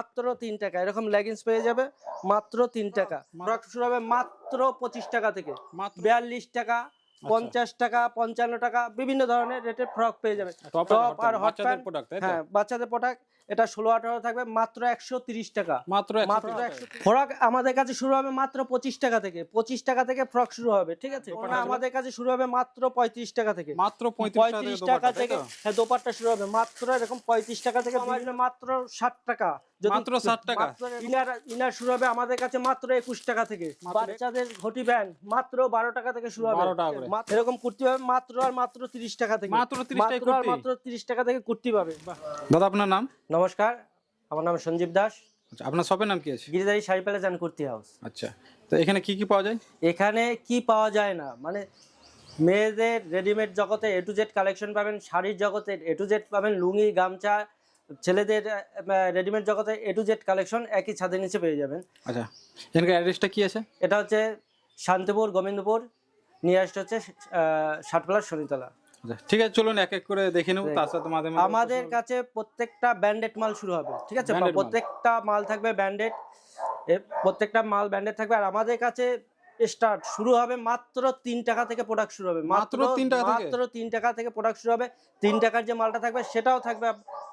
মাত্র তিন টাকা। এরকম লেগিংস পেয়ে যাবে মাত্র তিন টাকা। ফ্রক শুরু হবে মাত্র পঁচিশ টাকা থেকে। বিয়াল্লিশ টাকা পঞ্চাশ টাকা পঞ্চান্ন টাকা বিভিন্ন ধরনের রেটের ফ্রক পেয়ে যাবে। টপ আর হট প্রোডাক্ট হ্যাঁ বাচ্চাদের প্রোডাক্ট এটা ষোলো আঠারো থাকবে মাত্র একশো তিরিশ টাকা। মাত্র মাত্র একশো ফ্রক আমাদের কাছে শুরু হবে মাত্র পঁচিশ টাকা থেকে। পঁচিশ টাকা থেকে ফ্রক শুরু হবে ঠিক আছে? আমাদের কাছে শুরু হবে মাত্র পঁয়ত্রিশ টাকা থেকে। মাত্র পঁয়ত্রিশ টাকা থেকে হ্যাঁ দোপাট্টা শুরু হবে মাত্র এরকম পঁয়ত্রিশ টাকা থেকে মাত্র ষাট টাকা। মাত্র 60 টাকা? ইনার ইনার শুরু হবে আমাদের কাছে মাত্র একুশ টাকা থেকে। বাচ্চাদের ঘটি প্যান্ট মাত্র বারো টাকা থেকে শুরু হবে। 12 টাকা করে। মাত্র- এরকম কুর্তি পাবে মাত্র আর মাত্র তিরিশ টাকা থেকে। মাত্র 30 টাকায় মাত্র কুর্তি? মাত্র তিরিশ টাকা থেকে কুর্তি পাবে। দাদা আপনার নাম? নমস্কার আমার নাম সঞ্জীব দাস। আচ্ছা আপনার শপের নাম কি আছে? Giridhari sari palace and kurti house. আচ্ছা তো এখানে কি কি পাওয়া যায়? এখানে কি পাওয়া যায় না? মানে মেয়েদের রেডিমেড জগতে এ টু জেড কালেকশন পাবেন শাড়ির জগতে এ টু জেড পাবেন লুঙ্গি গামছা ছেলেদের রেডিমেড জগতে এ টু জেড কালেকশন একই ছাদের নিচে পেয়ে যাবেন। আচ্ছা এখানকার অ্যাড্রেসটা কি আছে? এটা হচ্ছে শান্তিপুর গোবিন্দপুর নিয়ে আসতে হচ্ছে ষাটপালার শনিতলা। আচ্ছা ঠিক আছে চলুন এক এক করে দেখে নেব মাঝে মাঝে আমাদের কাছে প্রত্যেকটা ব্যান্ডেড মাল শুরু হবে ঠিক আছে? প্রত্যেকটা মাল থাকবে ব্যান্ডেড প্রত্যেকটা মাল ব্যান্ডেড থাকবে। আর আমাদের কাছে স্টার্ট শুরু হবে মাত্র তিন টাকা থেকে প্রোডাক্ট শুরু হবে। মাত্র তিন টাকা? মাত্র তিন টাকা থেকে প্রোডাক্ট শুরু হবে। তিন টাকার যে মালটা থাকবে সেটাও থাকবে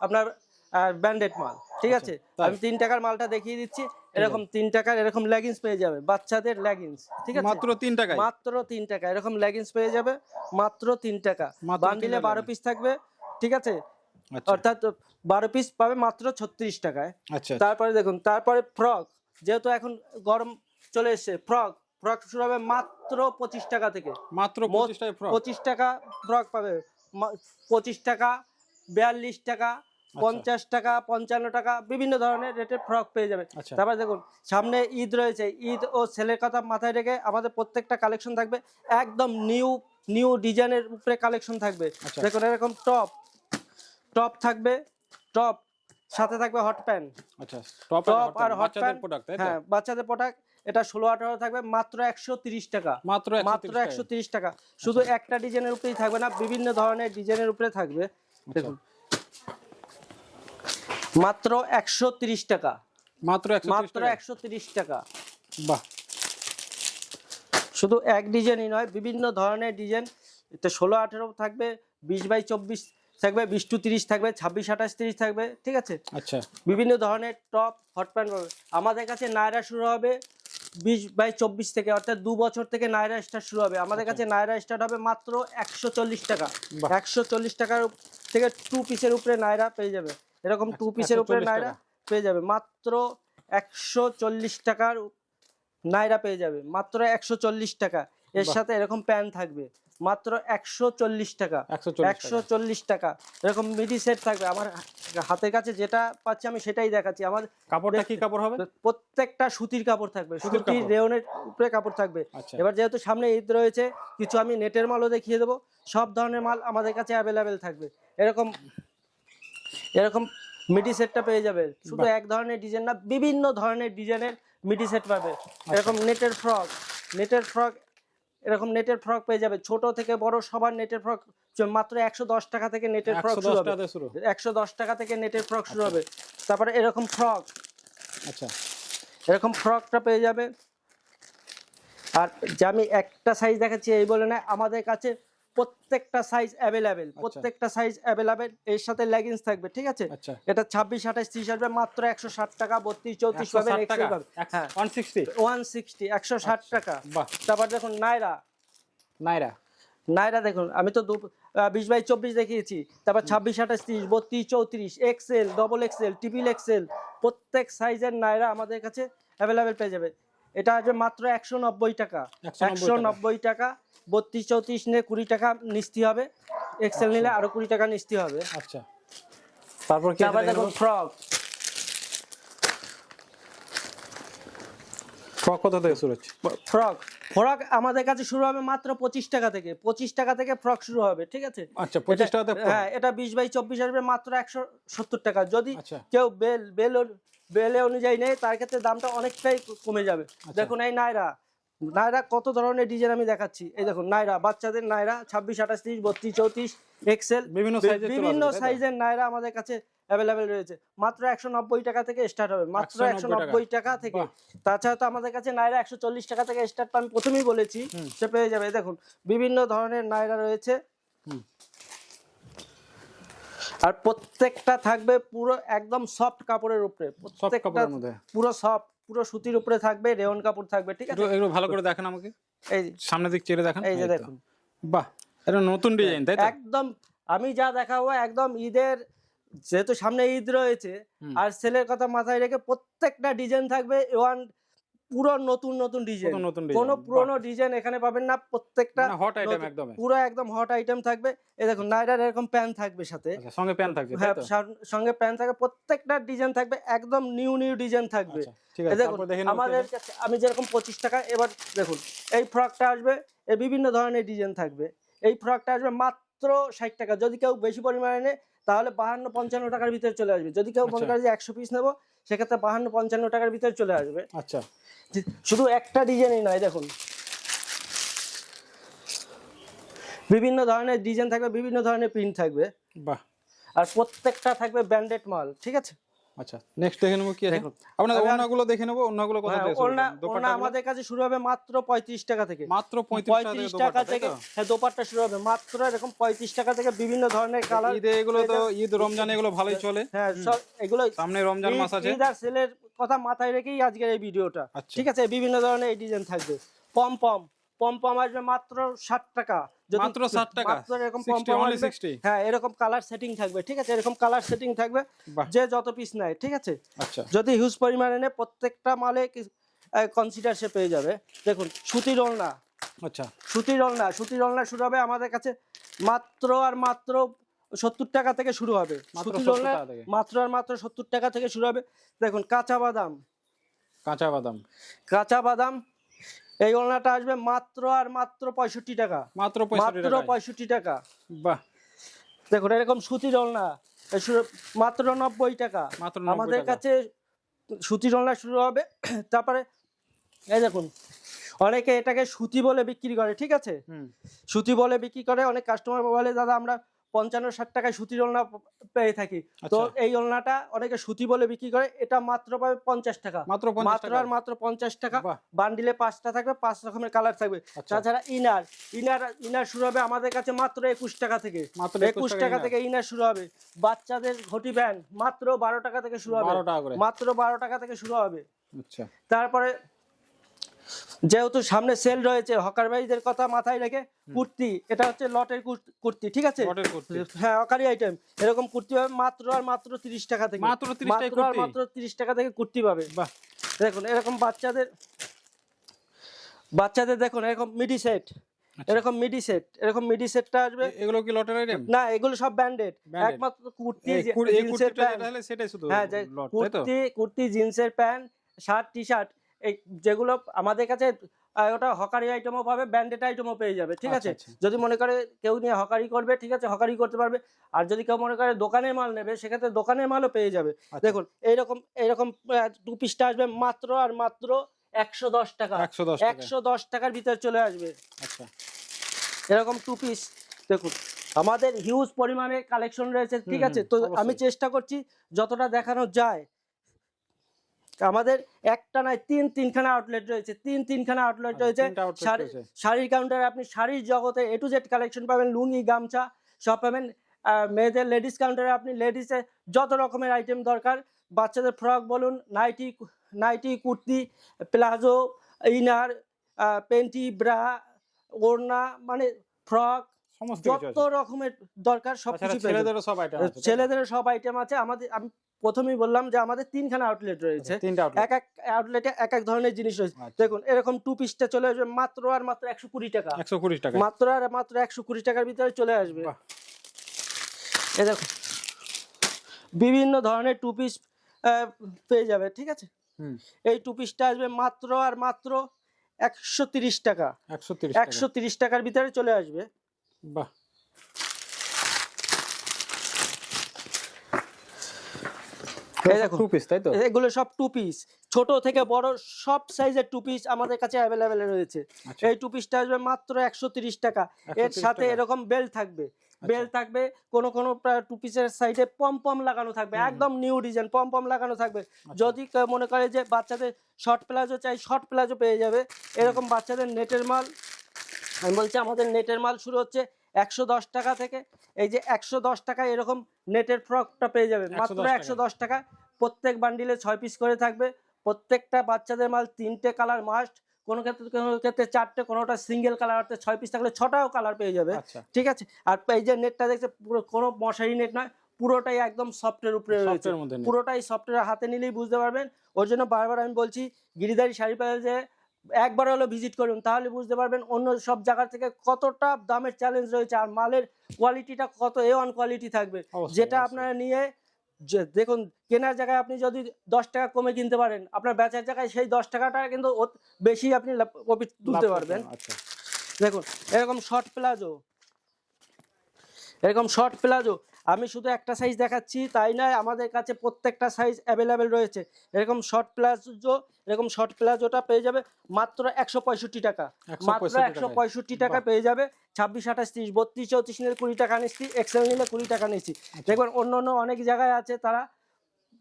আপনার ব্যান্ডেড মাল ঠিক আছে? আমি তিন টাকার মালটা দেখিয়ে দিচ্ছি এরকম তিন টাকার এরকম লেগিংস পেয়ে যাবে বাচ্চাদের লেগিংস ঠিক আছে? মাত্র তিন টাকা মাত্র তিন টাকা এরকম লেগিংস পেয়ে যাবে মাত্র তিন টাকা। বান্ডিলে বারো পিস থাকবে ঠিক আছে? আচ্ছা। অর্থাৎ বারো পিস পাবে মাত্র ছত্রিশ টাকায়। আচ্ছা তারপরে দেখুন তারপরে ফ্রক যেহেতু এখন গরম চলে এসছে ফ্রক ফ্রক শুরু হবে মাত্র পঁচিশ টাকা থেকে। মাত্র পঁচিশ টাকা ফ্রক পাবে পঁচিশ টাকা বিয়াল্লিশ টাকা পঞ্চাশ টাকা পঞ্চান্ন টাকা বিভিন্ন ধরনের রেটের ফ্রক পেয়ে যাবে আচ্ছা। তারপরে দেখুন সামনে ঈদ রয়েছে। ঈদ ও ছেলের কথা মাথায় রেখে আমাদের প্রত্যেকটা কালেকশন থাকবে। একদম নিউ নিউ ডিজাইনের উপরে কালেকশন থাকবে। আচ্ছা। দেখুন এরকম টপ টপ থাকবে। টপ সাথে থাকবে হট প্যান্ট আচ্ছা টপ আর হট প্যান্ট প্রোডাক্ট হ্যাঁ বাচ্চাদের প্রোডাক্ট এটা ষোলো আঠারো থাকবে মাত্র একশো তিরিশ টাকা। মাত্র মাত্র একশো তিরিশ টাকা। শুধু একটা ডিজাইনের উপরেই থাকবে না বিভিন্ন ধরনের ডিজাইনের উপরে থাকবে। দেখুন মাত্র একশো তিরিশ টাকা। মাত্র মাত্র একশো তিরিশ টাকা। বাহ। শুধু এক ডিজাইনই নয় বিভিন্ন ধরনের ডিজাইন। এতে ষোলো আঠেরো থাকবে বিশ বাই চব্বিশ থাকবে বিশ টু তিরিশ থাকবে ছাব্বিশ আঠাশ তিরিশ থাকবে ঠিক আছে? আচ্ছা। বিভিন্ন ধরনের টপ হট প্যান্ট পাবে আমাদের কাছে নায়রা শুরু হবে বিশ বাই চব্বিশ থেকে অর্থাৎ দু বছর থেকে নায়রা স্টার্ট শুরু হবে। আমাদের কাছে নায়রা স্টার্ট হবে মাত্র একশো চল্লিশ টাকা। একশো চল্লিশ টাকার থেকে টু পিসের উপরে নায়রা পেয়ে যাবে। এরকম টু পিসের উপরে 140 নায়রা পেয়ে যাবে। মাত্র একশো চল্লিশ টাকার নায়রা পেয়ে যাবে। মাত্র একশো চল্লিশ টাকা। এর সাথে এরকম প্যান্ট থাকবে। মাত্র একশো চল্লিশ টাকা। একশো চল্লিশ টাকা। এরকম মিডি সেট থাকবে। আমার হাতের কাছে যেটা পাচ্ছি আমি সেটাই দেখাচ্ছি। আমার কাপড়টা কি কাপড় হবে? প্রত্যেকটা সুতির কাপড় থাকবে। সুতির সুতির রেওনের উপরে কাপড় থাকবে। আচ্ছা। এবার যেহেতু সামনে ঈদ রয়েছে কিছু আমি নেটের মালও দেখিয়ে দেবো। সব ধরনের মাল আমাদের কাছে অ্যাভেলেবেল থাকবে। এরকম এরকম মিডি সেটটা পেয়ে যাবে। শুধু এক ধরনের ডিজাইন না বিভিন্ন ধরনের ডিজাইনের মিডি সেট পাবে। আচ্ছা। এরকম নেটের ফ্রক নেটের ফ্রক এরকম নেটের ফ্রক পেয়ে যাবে। ছোট থেকে বড় সবার নেটের ফ্রক মাত্র একশো দশ টাকা থেকে নেটের ফ্রক শুরু হবে। একশো দশ টাকা থেকে নেটের ফ্রক শুরু হবে। তারপরে এরকম ফ্রক। আচ্ছা। এরকম ফ্রকটা পেয়ে যাবে। আর যে আমি একটা সাইজ দেখাচ্ছি এই বলে না আমাদের কাছে প্রত্যেকটা সাইজ অ্যাভেলেবেল প্রত্যেকটা সাইজ অ্যাভেলেবেল এর সাথে লেগিংস থাকবে ঠিক আছে? আচ্ছা। এটা ছাব্বিশ আঠাশ ত্রিশ আসবে মাত্র একশো ষাট টাকা বত্রিশ চৌত্রিশ পাবেন ওয়ান সিক্সটি ওয়ান সিক্সটি একশো ষাট টাকা। তারপর দেখুন নাইরা। নাইরা। নাইরা দেখুন আমি তো বিশ বাই চব্বিশ দেখিয়েছি। তারপর ছাব্বিশ আঠাশ ত্রিশ বত্রিশ চৌত্রিশ XL double XL triple XL প্রত্যেক সাইজের নাইরা আমাদের কাছে অ্যাভেলেবেল পেয়ে যাবে। এটা যে মাত্র একশো নব্বই টাকা। একশো নব্বই টাকা। বত্রিশ চৌত্রিশ নিয়ে কুড়ি টাকা নিস্তি হবে। এক্সেল নিলে আরও কুড়ি টাকা নিস্তি হবে। আচ্ছা। তারপর কি আবার দেখো ফ্রক ফ্রক কত থেকে শুরু হচ্ছে? ফ্রক ফ্রক আমাদের কাছে শুরু হবে মাত্র পঁচিশ টাকা থেকে পঁচিশ টাকা থেকে ফ্রক শুরু হবে ঠিক আছে? আচ্ছা পঁচিশ টাকাতে হ্যাঁ এটা বিশ বাই চব্বিশ আসবে মাত্র একশো সত্তর টাকা। যদি আচ্ছা। কেউ বেল বেল বেলে অনুযায়ী নেয় তার ক্ষেত্রে দামটা অনেকটাই কমে যাবে। আচ্ছা। দেখুন এই নাইরা নাইরা কত ধরনের ডিজাইন আমি দেখাচ্ছি। এই দেখুন নাইরা বাচ্চাদের নাইরা ছাব্বিশ আঠাশ ত্রিশ বত্রিশ চৌত্রিশ এক্সেল বিভিন্ন বিভিন্ন? সাইজের নাইরা আমাদের কাছে অ্যাভেলেবেল রয়েছে। মাত্র একশো নব্বই টাকা থেকে স্টার্ট হবে। মাত্র একশো নব্বই টাকা। থেকে। তাছাড়া তো আমাদের কাছে নাইরা একশো চল্লিশ টাকা থেকে স্টার্ট আমি প্রথমেই বলেছি সে পেয়ে যাবে। দেখুন বিভিন্ন ধরনের নাইরা রয়েছে। আর প্রত্যেকটা থাকবে পুরো একদম সফট কাপড়ের উপরে। প্রত্যেকটা পুরো সফট পুরো সুতির উপরে থাকবে রেওন কাপড় থাকবে ঠিক আছে? একটু ভালো করে দেখেন আমাকে। এই সামনের দিক চেড়ে দেখেন। এই যে দেখুন। বাহ এটা নতুন ডিজাইন তাই তো? একদম আমি যা দেখাবো একদম ঈদের যেহেতু সামনে ঈদ রয়েছে আর সেলের কথা মাথায় রেখে প্রত্যেকটা ডিজাইন থাকবে ওয়ান পুরো নতুন নতুন ডিজাইন। কোনো পুরোনো ডিজাইন এখানে পাবেন না প্রত্যেকটা হট আইটেম একদম পুরো একদম হট আইটেম থাকবে। এই দেখুন নাইরার এরকম প্যান্ট থাকবে সাথে। আচ্ছা সঙ্গে প্যান থাকবে হ্যাঁ সঙ্গে প্যান্ট থাকবে প্রত্যেকটা ডিজাইন থাকবে একদম নিউ নিউ ডিজাইন থাকবে। আচ্ছা ঠিক আছে দেখুন আমাদের কাছে আমি যেরকম পঁচিশ টাকা এবার দেখুন এই ফ্রকটা আসবে এ বিভিন্ন ধরনের ডিজাইন থাকবে। এই ফ্রকটা আসবে মাত্র ষাট টাকা যদি কেউ বেশি পরিমাণে তাহলে বাহান্ন পঞ্চান্ন টাকার ভিতরে চলে আসবে। যদি কেউ মনে আচ্ছা। করে যে একশো পিস নেব সেক্ষেত্রে বাহান্ন পঞ্চান্ন টাকার ভিতরে চলে আসবে। আচ্ছা। শুধু একটা ডিজাইনই নয় দেখুন। বিভিন্ন ধরনের ডিজাইন থাকবে বিভিন্ন ধরনের প্রিন্ট থাকবে। বাহ। আর প্রত্যেকটা থাকবে ব্র্যান্ডেড মাল ঠিক আছে? আচ্ছা নেক্সট দেখে নেব কি আছে? দেখুন, আপনাদের আমি দেখে নেব কত হ্যাঁ, থেকে ওড়না ওড়না আমাদের কাছে শুরু হবে মাত্র পঁয়ত্রিশ টাকা থেকে। মাত্র পঁয়ত্রিশ টাকা থেকে? হ্যাঁ দোপাট্টা শুরু হবে। মাত্র এরকম পঁয়ত্রিশ টাকা থেকে বিভিন্ন ধরনের কালার ঈদে এগুলো তো ঈদ রমজান এগুলো ভালোই চলে। হ্যাঁ সব এগুলো সামনে রমজান মাস আছে। ঈদ আর সেলের কথা মাথায় রেখেই আজকের এই ভিডিওটা। আচ্ছা। ঠিক আছে? বিভিন্ন ধরনের এই ডিজাইন থাকবে। পম পম পম পম আসবে মাত্র ষাট টাকা। যদি- মাত্র 60 টাকা? এরকম 60, পম পম only আসবে 60? হ্যাঁ এরকম কালার সেটিং থাকবে ঠিক আছে? এরকম কালার সেটিং থাকবে যে যত পিস নেয় ঠিক আছে? আচ্ছা। যদি হিউজ পরিমাণে নেয় প্রত্যেকটা মালে কনসিডার সে পেয়ে যাবে। দেখুন সুতির ওড়না আচ্ছা। সুতির ওড়না সুতির ওড়না শুরু হবে আমাদের কাছে মাত্র আর মাত্র সত্তর টাকা থেকে শুরু হবে। মাত্র সুতির 70 ওড়না টাকা থেকে। মাত্র আর মাত্র সত্তর টাকা থেকে শুরু হবে। দেখুন কাঁচা বাদাম। কাঁচা বাদাম। কাঁচা বাদাম এই ওড়নাটা আসবে মাত্র আর মাত্র পঁয়ষট্টি টাকা। মাত্র মাত্র পঁয়ষট্টি টাকা। বাহ। দেখুন এরকম সুতির ওড়না মাত্র নব্বই টাকা। মাত্র আমাদের কাছে সুতির ওড়না শুরু হবে। তারপরে এই দেখুন অনেকে এটাকে সুতি বলে বিক্রি করে ঠিক আছে? সুতি বলে বিক্রি করে অনেক কাস্টমার বলে দাদা আমরা পঞ্চান্ন ষাট টাকায় সুতির ওলনা পেয়ে থাকি। তো আচ্ছা। এই ওলনাটা অনেকে সুতি বলে বিক্রি করে এটা মাত্র পাবে পঞ্চাশ টাকা। মাত্র মাত্র আর মাত্র পঞ্চাশ টাকা। বান্ডিলে পাঁচটা থাকবে পাঁচ রকমের কালার থাকবে। আচ্ছা। তাছাড়া ইনার ইনার ইনার শুরু হবে আমাদের কাছে মাত্র একুশ টাকা থেকে। মাত্র একুশ টাকা থেকে ইনার শুরু হবে। বাচ্চাদের ঘটি ব্যান্ড মাত্র বারো টাকা থেকে শুরু হবে। মাত্র বারো টাকা থেকে শুরু হবে। আচ্ছা। তারপরে যেহেতু সামনে সেল রয়েছে হকার ভাইদের কথা মাথায় রেখে কুর্তি এটা হচ্ছে লটের কুর্তি ঠিক আছে? হ্যাঁ হকারি আইটেম এরকম কুর্তি পাবে মাত্র আর মাত্র তিরিশ টাকা থেকে। মাত্র মাত্র আর মাত্র তিরিশ টাকা থেকে কুর্তি পাবে। বাহ। দেখুন এরকম বাচ্চাদের বাচ্চাদের দেখুন এরকম মিডি সেট আচ্ছা। এরকম মিডি সেট এরকম মিডি সেটটা আসবে। এগুলো কি লটের আইটেম না এগুলো সব ব্যান্ডেড। একমাত্র কুর্তি জিন্সের প্যান্ট। হ্যাঁ কুর্তি কুর্তি জিন্সের প্যান্ট শার্ট টি শার্ট এই যেগুলো আমাদের কাছে ওটা হকারি আইটেমও পাবে ব্যান্ডেড আইটেমও পেয়ে যাবে ঠিক আছে? আচ্ছা, আচ্ছা। যদি মনে করে কেউ নিয়ে হকারি করবে ঠিক আছে হকারি করতে পারবে। আর যদি কেউ মনে করে দোকানের মাল নেবে সেক্ষেত্রে দোকানের মালও পেয়ে যাবে। আচ্ছা। দেখুন এইরকম এইরকম টু পিসটা আসবে মাত্র আর মাত্র একশো দশ টাকা। একশো দশ একশো দশ টাকার ভিতরে চলে আসবে। আচ্ছা। এরকম টু পিস দেখুন আমাদের হিউজ পরিমাণে কালেকশন রয়েছে ঠিক আছে? তো আমি চেষ্টা করছি যতটা দেখানো যায় আমাদের একটা নয় তিন তিনখানা আউটলেট রয়েছে তিন তিনখানা আউটলেট আচ্ছা, রয়েছে। শাড়ির কাউন্টারে আপনি শাড়ির জগতে এ টু জেড কালেকশন পাবেন লুঙ্গি গামছা সব পাবেন মেয়েদের লেডিস কাউন্টারে আপনি লেডিসে যত রকমের আইটেম দরকার বাচ্চাদের ফ্রক বলুন nightie nightie kurti palazzo inner panty bra ওড়না মানে ফ্রক যত রকমের দরকার সব তাছাড়া কিছু ছেলেদেরও সব আইটেম ছেলেদের সব আইটেম আছে। আমাদের আমি প্রথমেই বললাম যে আমাদের তিনখানা আউটলেট রয়েছে। আচ্ছা। এক এক আউটলেটে এক এক ধরনের জিনিস রয়েছে। আচ্ছা। দেখুন এরকম টু পিসটা চলে আসবে মাত্র আর মাত্র একশো কুড়ি টাকা। একশো কুড়ি টাকা মাত্র আর মাত্র একশো কুড়ি টাকার ভিতরে চলে আসবে। এ বিভিন্ন ধরনের টু পিস পেয়ে যাবে ঠিক আছে? এই টু পিসটা আসবে মাত্র আর মাত্র একশো তিরিশ টাকা। একশো তিরিশ টাকার ভিতরে চলে আসবে। বাহ। দেখুন টু পিস তাই তো? এগুলো সব টু পিস ছোট থেকে বড় সব সাইজের টু পিস আমাদের কাছে অ্যাভেলেবেল রয়েছে। আচ্ছা। এই টু পিসটা আসবে মাত্র একশো তিরিশ টাকা। এর সাথে এরকম থাকবে। বেল থাকবে কোন কোন টু পিসের সাইডে পম পম লাগানো থাকবে। একদম নিউ ডিজাইন পম পম লাগানো থাকবে। যদি মনে করে যে বাচ্চাদের শর্ট প্লাজো চাই শর্ট প্লাজো পেয়ে যাবে। এরকম বাচ্চাদের নেটের মাল আমি বলছি আমাদের নেটের মাল শুরু হচ্ছে একশো দশ টাকা থেকে। এই যে একশো দশ টাকা এরকম নেটের ফ্রকটা পেয়ে যাবে মাত্র একশো দশ টাকা। প্রত্যেক বান্ডিলে ছয় পিস করে থাকবে। প্রত্যেকটা বাচ্চাদের মাল তিনটে কালার মাস্ট। কোনো ক্ষেত্রে কোনো ক্ষেত্রে চারটে কোনোটা সিঙ্গেল কালার অর্থাৎ ছয় পিস থাকলে ছটাও কালার পেয়ে যাবে। আচ্ছা। ঠিক আছে? আর এই যে নেটটা দেখছে পুরো কোনো মশারি নেট নয় পুরোটাই একদম সফটের উপরে রয়েছে। সফটের পুরোটাই সফটওয়্যার হাতে নিলেই বুঝতে পারবেন। ওর জন্য বারবার আমি বলছি গিরিদারি শাড়ি যে একবার হলো ভিজিট করুন তাহলে বুঝতে পারবেন অন্য সব জায়গা থেকে কতটা দামের চ্যালেঞ্জ রয়েছে আর মালের কোয়ালিটিটা কত এ ওয়ান কোয়ালিটি থাকবে। যেটা আপনারা নিয়ে যে দেখুন কেনার জায়গায় আপনি যদি দশ টাকা কমে কিনতে পারেন আপনার বেচার জায়গায় সেই দশ টাকাটা কিন্তু বেশি আপনি প্রফিট লাভ তুলতে পারবেন আচ্ছা। দেখুন এরকম শর্ট প্লাজো এরকম শর্ট প্লাজো আমি শুধু একটা সাইজ দেখাচ্ছি তাই নয় আমাদের কাছে প্রত্যেকটা সাইজ অ্যাভেলেবেল রয়েছে। এরকম শর্ট প্লাজো এরকম শর্ট প্লাজোটা পেয়ে যাবে মাত্র একশো পঁয়ষট্টি টাকা। মাত্র একশো পঁয়ষট্টি টাকা পেয়ে যাবে। ছাব্বিশ আঠাশ তিরিশ বত্রিশ চৌত্রিশ নিলে কুড়ি টাকা নিচ্ছি এক্সেল নিলে কুড়ি টাকা নিচ্ছি। দেখবেন অন্য অন্য অনেক জায়গায় আছে তারা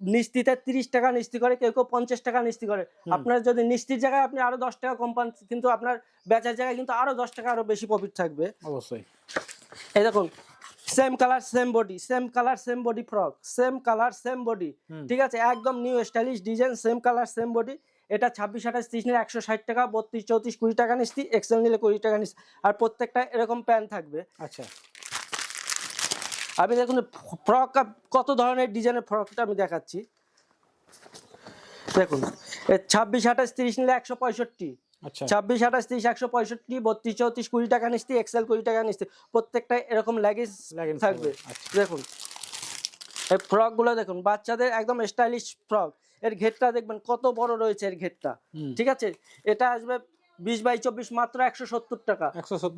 নিস্তিতে তিরিশ টাকা নিস্তি করে কেউ কেউ পঞ্চাশ টাকা নিস্তি করে। আপনার যদি নিস্তির জায়গায় আপনি আরও দশ টাকা কম পান কিন্তু আপনার বেচার জায়গায় কিন্তু আরও দশ টাকা আরও বেশি প্রফিট থাকবে। অবশ্যই। এই দেখুন same colour same body same colour same body frock same colour same body ঠিক আছে? একদম new stylish design same colour same body এটা ছাব্বিশ আঠাশ তিরিশ নিলে একশো ষাট টাকা বত্রিশ চৌত্রিশ কুড়ি টাকা নিচ্ছি এক্সেল নিলে কুড়ি টাকা নিচ্ছি। আর প্রত্যেকটা এরকম প্যান্ট থাকবে। আচ্ছা। আমি দেখুন ফ্রক কত ধরনের ডিজাইনের ফ্রকটা আমি দেখাচ্ছি। দেখুন ছাব্বিশ আঠাশ তিরিশ নিলে একশো পঁয়ষট্টি। ছাব্বিশ আঠাশ তিরিশ একশো পঁয়ষট্টি বত্রিশ চৌত্রিশ কুড়ি টাকা নিচ্ছি এক্সেল কুড়ি টাকা নিচ্ছি প্রত্যেকটা এরকম লেগেজ থাকবে, আচ্ছা। দেখুন এই ফ্রকগুলো দেখুন বাচ্চাদের একদম স্টাইলিশ ফ্রক এর ঘেরটা দেখবেন কত বড় রয়েছে এর ঘেরটা। ঠিক আছে? এটা আসবে বিশ বাই চব্বিশ মাত্র একশো সত্তর টাকা।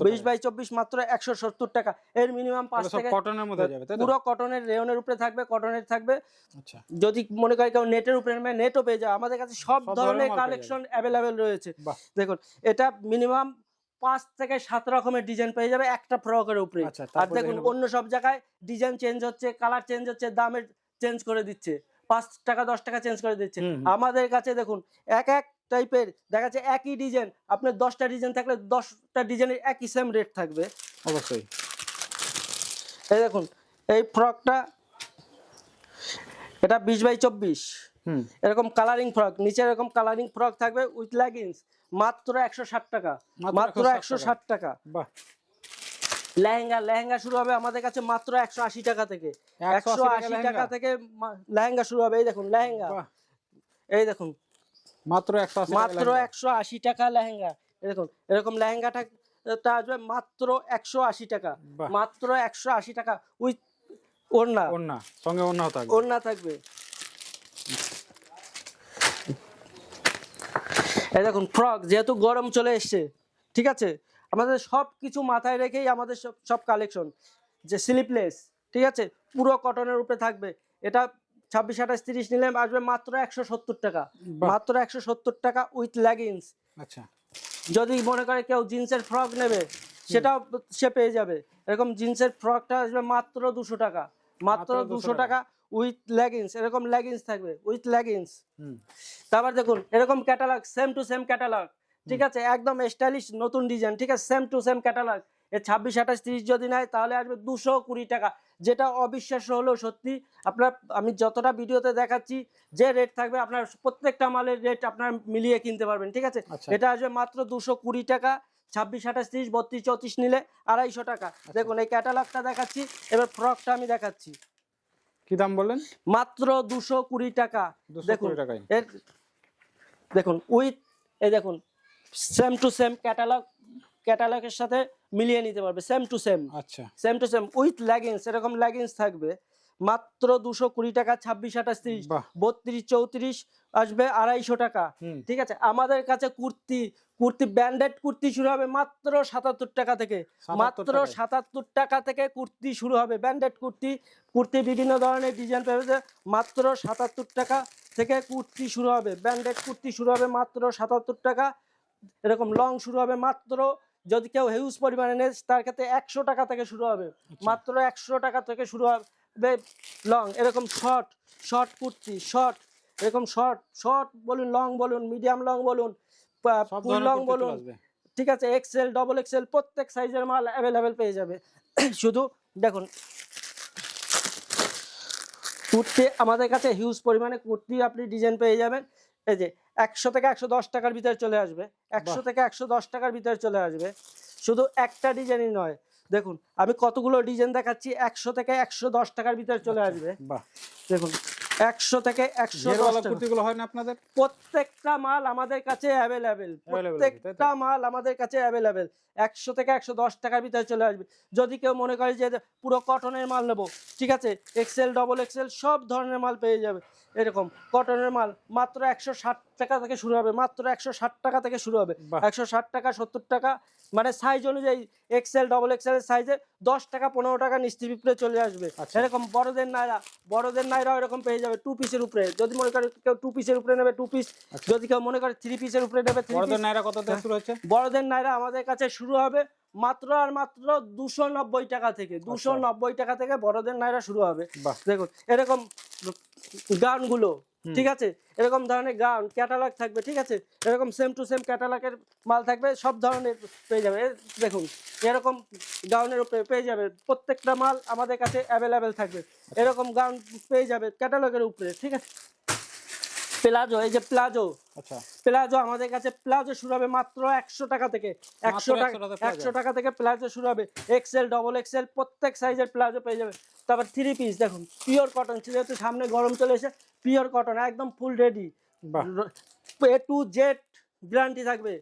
বিশ বাই চব্বিশ মাত্র একশো সত্তর টাকা। এর মিনিমাম পাঁচ থেকে কটনের মধ্যে যাবে পুরো কটনের রেয়নের উপরে থাকবে কটনের থাকবে। আচ্ছা। যদি মনে করে কেউ নেটের উপরে নেবে নেটও পেয়ে যায় আমাদের কাছে সব ধরনের কালেকশন অ্যাভেলেবেল রয়েছে। দেখুন এটা মিনিমাম পাঁচ থেকে সাত রকমের ডিজাইন পেয়ে যাবে একটা ফ্রকের উপরে। আচ্ছা, আর দেখুন অন্য সব জায়গায় ডিজাইন চেঞ্জ হচ্ছে কালার চেঞ্জ হচ্ছে দামের চেঞ্জ করে দিচ্ছে। পাঁচ টাকা দশ টাকা চেঞ্জ করে দিচ্ছে। আমাদের কাছে দেখুন এক এক টাইপের দেখা যাচ্ছে একই ডিজাইন আপনার দশটা ডিজাইন থাকলে দশটা ডিজাইনের একই সেম রেট থাকবে অবশ্যই। এই দেখুন এই ফ্রকটা এটা বিশ বাই চব্বিশ। এরকম কালারিং ফ্রক নিচে এরকম কালারিং ফ্রক থাকবে উইথ লেগিংস মাত্র একশো ষাট টাকা মাত্র মাত্র 160 একশো ষাট টাকা। লেহেঙ্গা লেহেঙ্গা শুরু হবে আমাদের কাছে মাত্র একশো আশি টাকা থেকে। একশো আশি টাকা থেকে লেহেঙ্গা শুরু হবে এই দেখুন লেহেঙ্গা। এই দেখুন মাত্র একশো আশি মাত্র একশো আশি টাকা লেহেঙ্গা। দেখুন এরকম লেহেঙ্গাটা টা আসবে মাত্র একশো আশি টাকা। মাত্র একশো আশি টাকা উইথ ওড়না। ওন্না সঙ্গে ওন্না থাকবে। ওড়না থাকবে। এই দেখুন ফ্রক যেহেতু গরম চলে এসছে ঠিক আছে? আমাদের সব কিছু মাথায় রেখেই আমাদের সব সব কালেকশন যে স্লিপলেস ঠিক আছে? পুরো কটনের উপরে থাকবে। এটা ছাব্বিশ আঠাশ তিরিশ নিলে আসবে মাত্র একশো সত্তর টাকা। মাত্র একশো সত্তর টাকা উইথ লেগিংস আচ্ছা। যদি মনে করে কেউ জিন্সের ফ্রক নেবে সেটাও সে পেয়ে যাবে। এরকম জিন্সের ফ্রকটা আসবে মাত্র দুশো টাকা। মাত্র মাত্র 200 দুশো টাকা। উইথ লেগিংস এরকম লেগিংস থাকবে উইথ লেগিংস তারপর দেখুন এরকম catalogue same to same catalogue ঠিক আছে? একদম স্টাইলিশ নতুন ডিজাইন ঠিক আছে? সেম টু সেম ক্যাটালগ এ ছাব্বিশ আঠাশ তিরিশ যদি নেয় তাহলে আসবে দুশো কুড়ি টাকা। যেটা অবিশ্বাস্য হলেও সত্যি আপনার আমি যতটা ভিডিওতে দেখাচ্ছি যে রেট থাকবে আপনার প্রত্যেকটা মালের রেট আপনার মিলিয়ে কিনতে পারবেন ঠিক আছে? আচ্ছা। এটা আসবে মাত্র দুশো কুড়ি টাকা ছাব্বিশ আঠাশ তিরিশ বত্রিশ চৌত্রিশ নিলে আড়াইশো টাকা। দেখুন এই ক্যাটালগটা দেখাচ্ছি এবার ফ্রকটা আমি দেখাচ্ছি। কি দাম বললেন? মাত্র দুশো কুড়ি টাকা। 220 দেখুন। এর দেখুন উইথ এই দেখুন সেম টু সেম ক্যাটালগ ক্যাটালগের সাথে মিলিয়ে নিতে পারবে সেম টু সেম আচ্ছা। Same to same with leggings এরকম লেগিংস থাকবে। মাত্র দুশো কুড়ি টাকা ছাব্বিশ আঠাশ তিরিশ বত্রিশ চৌত্রিশ আসবে আড়াইশো টাকা। ঠিক আছে? আমাদের কাছে কুর্তি কুর্তি ব্যান্ডেড কুর্তি শুরু হবে মাত্র সাতাত্তর টাকা থেকে। মাত্র সাতাত্তর টাকা থেকে কুর্তি শুরু হবে ব্যান্ডেড কুর্তি। কুর্তি বিভিন্ন ধরনের ডিজাইন পেয়েছে মাত্র সাতাত্তর টাকা থেকে কুর্তি শুরু হবে। ব্যান্ডেড কুর্তি শুরু হবে মাত্র সাতাত্তর টাকা। এরকম লং শুরু হবে মাত্র যদি কেউ হিউজ পরিমাণে নেয় তার ক্ষেত্রে একশো টাকা থেকে শুরু হবে। মাত্র একশো টাকা থেকে শুরু হবে লং এরকম শর্ট শর্ট কুর্তি শর্ট এরকম শর্ট শর্ট বলুন লং বলুন মিডিয়াম লং বলুন ফুল লং বলুন ঠিক আছে এক্সেল ডবল এক্সেল প্রত্যেক সাইজের মাল অ্যাভেলেবেল পেয়ে যাবে। শুধু দেখুন কুর্তি আমাদের কাছে হিউজ পরিমাণে কুর্তি আপনি ডিজাইন পেয়ে যাবেন। এই যে একশো থেকে একশো দশ টাকার ভিতরে চলে আসবে। একশো থেকে একশো দশ টাকার ভিতরে চলে আসবে। শুধু একটা ডিজাইনই নয়। দেখুন আমি কতগুলো ডিজাইন দেখাচ্ছি একশো থেকে একশো দশ টাকার ভিতরে চলে আসবে। দেখুন একশো থেকে একশো কুর্তিগুলো হয় না আপনাদের? প্রত্যেকটা মাল আমাদের কাছে অ্যাভেলেবেল? প্রত্যেকটা মাল আমাদের কাছে অ্যাভেলেবেল একশো থেকে একশো দশ টাকার ভিতরে চলে আসবে। যদি কেউ মনে করে যে পুরো কটনের মাল নেব ঠিক আছে? এক্সেল ডবল এক্সেল সব ধরনের মাল পেয়ে যাবে। এরকম। কটনের মাল মাত্র একশো ষাট টাকা থেকে শুরু হবে মাত্র একশো ষাট টাকা থেকে শুরু হবে। একশো ষাট টাকা সত্তর টাকা মানে সাইজ অনুযায়ী এক্সেল ডবল এক্সেল সাইজে দশ টাকা পনেরো টাকা নিশ্চিত উপরে চলে আসবে। আচ্ছা। এরকম বড়দের নাইরা বড়দের নাইরা এরকম পেয়ে যাবে টু পিসের উপরে। যদি মনে করে কেউ টু পিসের উপরে নেবে টু পিস যদি কেউ মনে করে থ্রি পিসের উপরে নেবে বড়দের নাইরা কত থেকে শুরু হচ্ছে? বড়দের নাইরা আমাদের কাছে শুরু হবে মাত্র আর মাত্র দুশো নব্বই টাকা থেকে দুশো নব্বই টাকা থেকে বড়দের নাইরা শুরু হবে। দেখুন এরকম গানগুলো ঠিক আছে? এরকম ধরনের গান ক্যাটালগ থাকবে ঠিক আছে? এরকম সেম টু সেম ক্যাটালগের মাল থাকবে সব ধরনের পেয়ে যাবে। দেখুন এরকম গাউনের উপরে পেয়ে যাবে প্রত্যেকটা মাল আমাদের কাছে অ্যাভেলেবেল থাকবে। এরকম গাউন পেয়ে যাবে ক্যাটালগের উপরে ঠিক আছে? প্লাজো এই যে প্লাজো। আচ্ছা। প্লাজো আমাদের কাছে প্লাজো শুরু হবে মাত্র একশো টাকা থেকে একশো 100 টাকা। একশো টাকা থেকে প্লাজো শুরু হবে এক্সেল ডবল এক্সেল প্রত্যেক সাইজের প্লাজো পেয়ে যাবে তারপর থ্রি পিস দেখুন পিওর কটন যেহেতু সামনে গরম চলে এসে পিওর কটন একদম full ready. A to Z guarantee থাকবে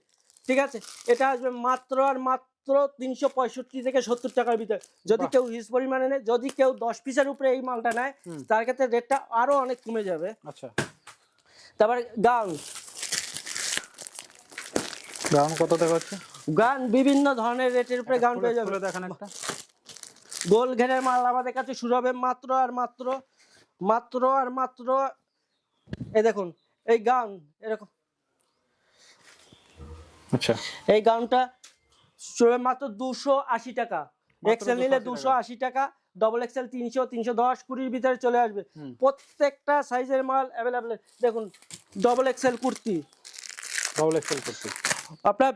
ঠিক আছে? এটা আসবে মাত্র আর মাত্র তিনশো পঁয়ষট্টি থেকে সত্তর টাকার ভিতরে। যদি কেউ হিউজ পরিমাণে নেয় যদি কেউ দশ পিসের উপরে এই মালটা নেয় তার ক্ষেত্রে রেটটা আরও অনেক কমে যাবে। আচ্ছা। তারপর গাউন দাম কত থেকে হচ্ছে গান বিভিন্ন ধরনের রেটের উপরে গাউন খুলে- পেয়ে যাবে। দেখান একটা। গোল ঘেরের মাল আমাদের কাছে শুরু হবে মাত্র আর মাত্র মাত্র আর মাত্র। এই দেখুন এই গাউন এরকম। আচ্ছা। এই গাউনটা শুরু হবে মাত্র দুশো আশি টাকা। এক্সেল নিলে 280 দুশো আশি টাকা। ডবল এক্সেল তিনশো তিনশো দশ কুড়ির ভিতরে চলে আসবে। প্রত্যেকটা সাইজের মাল অ্যাভেলেবেল দেখুন double XL kurti. Double XL kurti. আপনার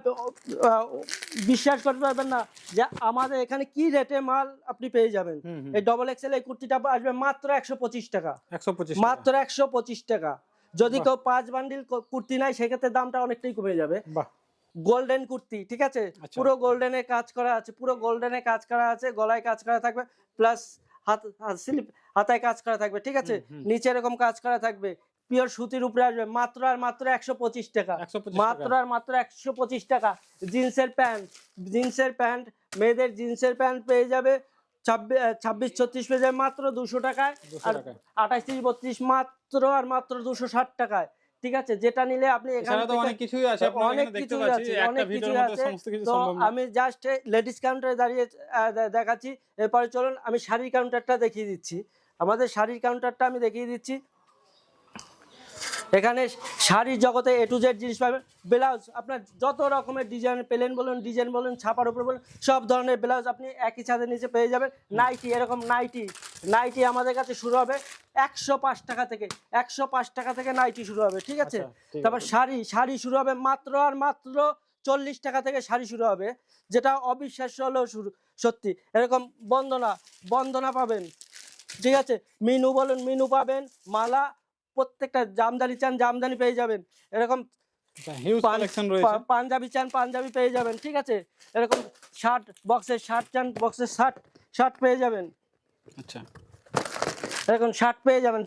বিশ্বাস করতে পারবেন না যে আমাদের এখানে কি রেটে মাল আপনি পেয়ে যাবেন। এই ডবল এক্সেল এই কুর্তিটা আসবে মাত্র একশো পঁচিশ টাকা। একশো পঁচিশ মাত্র একশো পঁচিশ টাকা। যদি কেউ পাঁচ বান্ডিল কুর্তি নাই সেক্ষেত্রে দামটা অনেকটাই কমে যাবে। গোল্ডেন কুর্তি ঠিক আছে? আচ্ছা। পুরো গোল্ডেনের কাজ করা আছে পুরো গোল্ডেনের কাজ করা আছে গলায় কাজ করা থাকবে। প্লাস হাত স্লিপ হাতায় কাজ করা থাকবে ঠিক আছে। নিচে এরকম কাজ করা থাকবে। পিওর সুতির উপরে আসবে মাত্র আর মাত্র একশো পঁচিশ টাকা। মাত্র আর মাত্র একশো পঁচিশ টাকা। জিন্সের প্যান্ট জিন্সের প্যান্ট মেয়েদের জিন্সের প্যান্ট পেয়ে যাবে ছাব্বিশ ছত্রিশ পেয়ে যাবে মাত্র দুশো টাকায়। আর। আঠাশ তিরিশ বত্রিশ মাত্র আর মাত্র দুশো ষাট টাকায়। ঠিক আছে যেটা নিলে আপনি এখানে তো অনেক কিছুই আছে অনেক কিছুই আছে অনেক মধ্যে আছে। কিছু তো আমি জাস্ট লেডিস কাউন্টারে দাঁড়িয়ে দেখাচ্ছি এরপরে চলুন আমি শাড়ির কাউন্টারটা দেখিয়ে দিচ্ছি। আমাদের শাড়ির কাউন্টারটা আমি দেখিয়ে দিচ্ছি। এখানে শাড়ির জগতে এ টু জেড জিনিস পাবেন। ব্লাউজ আপনার যত রকমের ডিজাইন প্লেন বলুন ডিজাইন বলুন ছাপার উপর বলুন সব ধরনের ব্লাউজ আপনি একই ছাদের নিচে পেয়ে যাবেন। নাইটি এরকম নাইটি নাইটি আমাদের কাছে শুরু হবে একশো পাঁচ টাকা থেকে একশো পাঁচ টাকা থেকে নাইটি শুরু হবে ঠিক আছে? আচ্ছা, তারপর শাড়ি শাড়ি শুরু হবে মাত্র আর মাত্র চল্লিশ টাকা থেকে শাড়ি শুরু হবে যেটা অবিশ্বাস্য হলেও শুরু সত্যি। এরকম বন্দনা বন্দনা পাবেন ঠিক আছে? মিনু বলুন মিনু পাবেন মালা প্রত্যেকটা জামদানি চান জামদানি পেয়ে যাবেন। এরকম পাঞ্জাবি চান পাঞ্জাবি পেয়ে যাবেন ঠিক আছে? এরকম শার্ট বক্সের শার্ট চান বক্সের শার্ট শার্ট পেয়ে যাবেন। আচ্ছা। এরকম শার্ট পেয়ে যাবেন।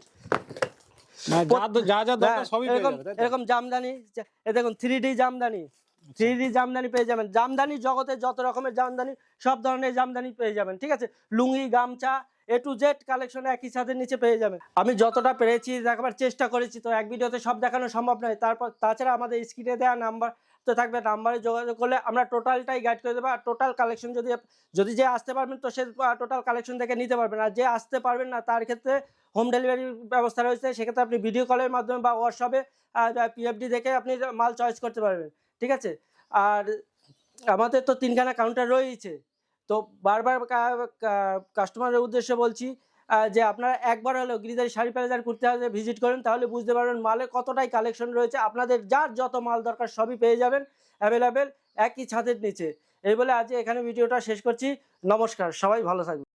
মানে হ্যাঁ, সবই এরকম জামদানি দেখুন three D jamdani. Three D jamdani পেয়ে যাবেন। জামদানি জগতে যত রকমের জামদানি সব ধরনের জামদানি পেয়ে যাবেন ঠিক আছে? লুঙ্গি গামছা এ টু জেড কালেকশন একই ছাদের নিচে পেয়ে যাবেন আমি যতটা পেরেছি দেখাবার চেষ্টা করেছি, তো এক ভিডিওতে সব দেখানো সম্ভব নয়। তারপর তাছাড়া আমাদের স্ক্রিনে দেওয়া নাম্বার তো থাকবে নাম্বারে যোগাযোগ করলে আমরা টোটালটাই গাইড করে দেবো। আর টোটাল কালেকশন যদি যদি যে আসতে পারবেন, তো সে টোটাল কালেকশন থেকে নিতে পারবেন। আর যে আসতে পারবেন না, তার ক্ষেত্রে হোম ডেলিভারির ব্যবস্থা রয়েছে। সেক্ষেত্রে আপনি ভিডিও কলের মাধ্যমে বা হোয়াটসঅ্যাপে পিএফডি দেখে আপনি মাল চয়েস করতে পারবেন। ঠিক আছে? আর আমাদের তো তিনখানা কাউন্টার রয়েছে তো বারবার কাস্টমারের উদ্দেশ্যে বলছি যে আপনারা একবার হলেও গিরিদারি শাড়ি প্যালেজার করতে হবে ভিজিট করেন, তাহলে বুঝতে পারবেন মালে কতটাই কালেকশন রয়েছে। আপনাদের যার যত মাল দরকার সবই পেয়ে যাবেন অ্যাভেলেবেল একই ছাদের নিচে। এই বলে আজ এখানে ভিডিওটা শেষ করছি। নমস্কার, সবাই ভালো থাকবেন।